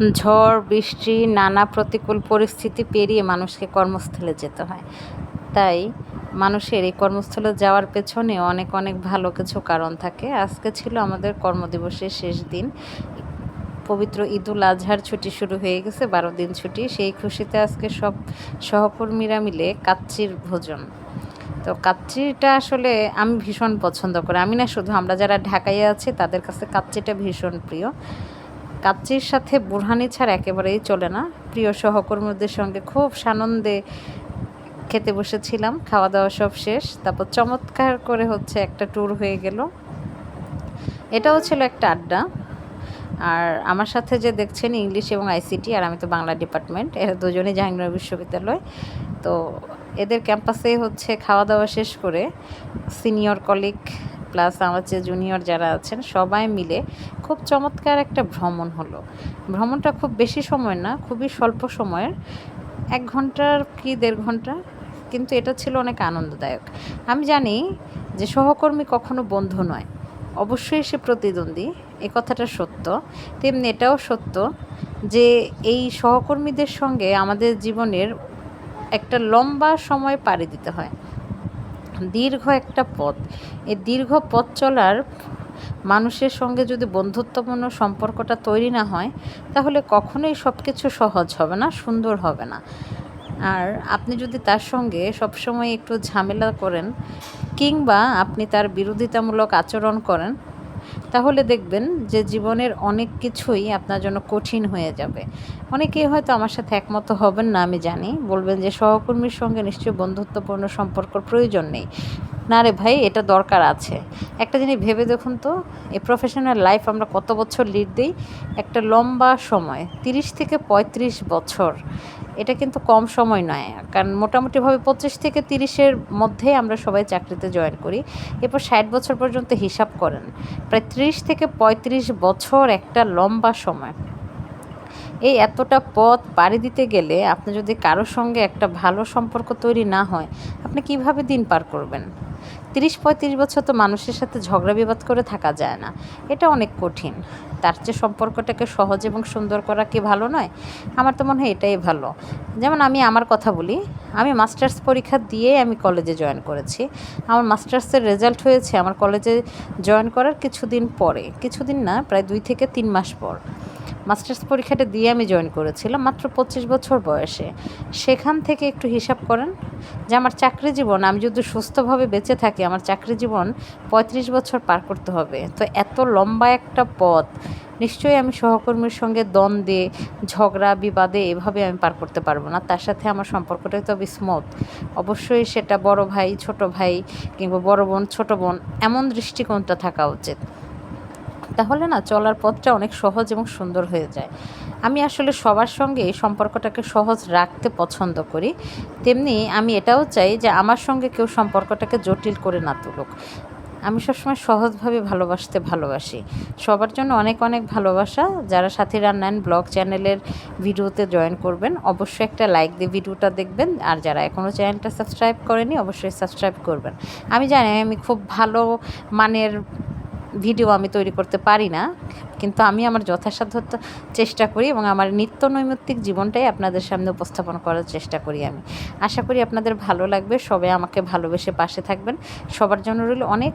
ঝড়, বৃষ্টি, নানা প্রতিকূল পরিস্থিতি পেরিয়ে মানুষকে কর্মস্থলে যেতে হয়। তাই মানুষের এই কর্মস্থলে যাওয়ার পেছনে অনেক অনেক ভালো কিছু কারণ থাকে। আজকে ছিল আমাদের কর্মদিবসের শেষ দিন। পবিত্র ঈদুল আজহার ছুটি শুরু হয়ে গেছে, বারো দিন ছুটি। সেই খুশিতে আজকে সব সহকর্মীরা মিলে কাচ্চির ভোজন। তো কাচ্চিটা আসলে আমি ভীষণ পছন্দ করি। আমি না শুধু, আমরা যারা ঢাকায় আছি, তাদের কাছে কাচ্চিটা ভীষণ প্রিয়। কাচ্চির সাথে বুরহানি ছাড়া একেবারেই চলে না। প্রিয় সহকর্মীদের সঙ্গে খুব সানন্দে খেতে বসেছিলাম খাওয়া দাওয়া সব শেষ। তারপর চমৎকার করে হচ্ছে একটা ট্যুর হয়ে গেল। এটাও ছিল একটা আড্ডা। আর আমার সাথে যে দেখছেন ইংলিশ এবং আইসিটি, আর আমি তো বাংলা ডিপার্টমেন্ট, এরা দুজনেই জাহাঙ্গীরনগর বিশ্ববিদ্যালয়। তো এদের ক্যাম্পাসে হচ্ছে খাওয়া দাওয়া শেষ করে সিনিয়র কলিগ প্লাস আমার যে জুনিয়র যারা আছেন, সবাই মিলে খুব চমৎকার একটা ভ্রমণ হলো। ভ্রমণটা খুব বেশি সময় না, খুবই স্বল্প সময়ের। এক ঘণ্টার কি দেড় ঘণ্টা? কিন্তু এটা ছিল অনেক আনন্দদায়ক। আমি জানি যে সহকর্মী কখনো বন্ধু নয়। অবশ্যই সে প্রতিদ্বন্দ্বী, এ কথাটা সত্য। তেমনি এটাও সত্য যে এই সহকর্মীদের সঙ্গে আমাদের জীবনের একটা লম্বা সময় পাড়ি দিতে হয়। দীর্ঘ একটা পথ। এই দীর্ঘ পথ চলার মানুষের সঙ্গে যদি বন্ধুত্বপূর্ণ সম্পর্কটা তৈরি না হয়, তাহলে কখনোই সব কিছু সহজ হবে না, সুন্দর হবে না। আর আপনি যদি তার সঙ্গে সবসময় একটু ঝামেলা করেন, কিংবা আপনি তার বিরোধিতামূলক আচরণ করেন তাহলে দেখবেন যে জীবনের অনেক কিছুই আপনার জন্য কঠিন হয়ে যাবে। অনেকেই হয়তো আমার সাথে একমত হবেন না, আমি জানি। বলবেন যে সহকর্মীর সঙ্গে নিশ্চয়ই বন্ধুত্বপূর্ণ সম্পর্ক প্রয়োজন নেই। না রে ভাই, এটা দরকার আছে। একটা জিনিস ভেবে দেখুন তো এই প্রফেশনাল লাইফ আমরা কত বছর লিড দিই? একটা লম্বা সময়, তিরিশ থেকে পঁয়ত্রিশ বছর, এটা কিন্তু কম সময় নয়। কারণ মোটামুটিভাবে পঁচিশ থেকে তিরিশের মধ্যে আমরা সবাই চাকরিতে জয়েন করি। এরপর ষাট বছর পর্যন্ত হিসাব করেন, প্রায় ত্রিশ থেকে পঁয়ত্রিশ বছর একটা লম্বা সময়। এই এতটা পথ পাড়ি দিতে গেলে আপনি যদি কারোর সঙ্গে একটা ভালো সম্পর্ক তৈরি না হয়, আপনি কীভাবে দিন পার করবেন? তিরিশ পঁয়ত্রিশ বছর তো মানুষের সাথে ঝগড়া বিবাদ করে থাকা যায় না। এটা অনেক কঠিন। তার চেয়ে সম্পর্কটাকে সহজ এবং সুন্দর করা কি ভালো নয়? আমার তো মনে হয় এটাই ভালো। যেমন আমি আমার কথা বলি, আমি মাস্টার্স পরীক্ষা দিয়ে আমি কলেজে জয়েন করেছি। আমার মাস্টার্সের রেজাল্ট হয়েছে, আমার কলেজে জয়েন করার কিছুদিন পরে, কিছুদিন না, প্রায় দুই থেকে তিন মাস পর। মাস্টার্স পরীক্ষাটা দিয়ে আমি জয়েন করেছিলাম, মাত্র পঁচিশ বছর বয়সে। সেখান থেকে একটু হিসাব করেন যে আমার চাকরি জীবন, আমি যদি সুস্থভাবে বেঁচে থাকি, আমার চাকরি জীবন পঁয়ত্রিশ বছর পার করতে হবে। তো এত লম্বা একটা পথ, নিশ্চয়ই আমি সহকর্মীর সঙ্গে দ্বন্দ্বে, ঝগড়া, বিবাদে এভাবে আমি পার করতে পারব না। তার সাথে আমার সম্পর্কটাই তো স্মুথ অবশ্যই সেটা বড় ভাই, ছোট ভাই কিংবা বড় বোন, ছোট বোন, এমন দৃষ্টিকোণটা থাকা উচিত। তাহলে না চলার পথটা অনেক সহজ এবং সুন্দর হয়ে যায়। আমি আসলে সবার সঙ্গে এই সম্পর্কটাকে সহজ রাখতে পছন্দ করি। তেমনি আমি এটাও চাই যে আমার সঙ্গে কেউ সম্পর্কটাকে জটিল করে না তুলুক। আমি সবসময় সহজভাবে ভালোবাসতে ভালোবাসি। সবার জন্য অনেক অনেক ভালোবাসা। যারা সাথী রান্নায়ন ব্লগ চ্যানেলের ভিডিওতে জয়েন করবেন, অবশ্যই একটা লাইক দিয়ে ভিডিওটা দেখবেন। আর যারা এখনও চ্যানেলটা সাবস্ক্রাইব করেনি, অবশ্যই সাবস্ক্রাইব করবেন। আমি জানি আমি খুব ভালো মানের ভিডিও আমি তৈরি করতে পারি না, কিন্তু আমি আমার যথাসাধ্য চেষ্টা করি এবং আমার নিত্য নৈমিত্তিক জীবনটাই আপনাদের সামনে উপস্থাপন করার চেষ্টা করি আমি। আশা করি আপনাদের ভালো লাগবে, সবাই আমাকে ভালোবেসে পাশে থাকবেন। সবার জন্য রইল অনেক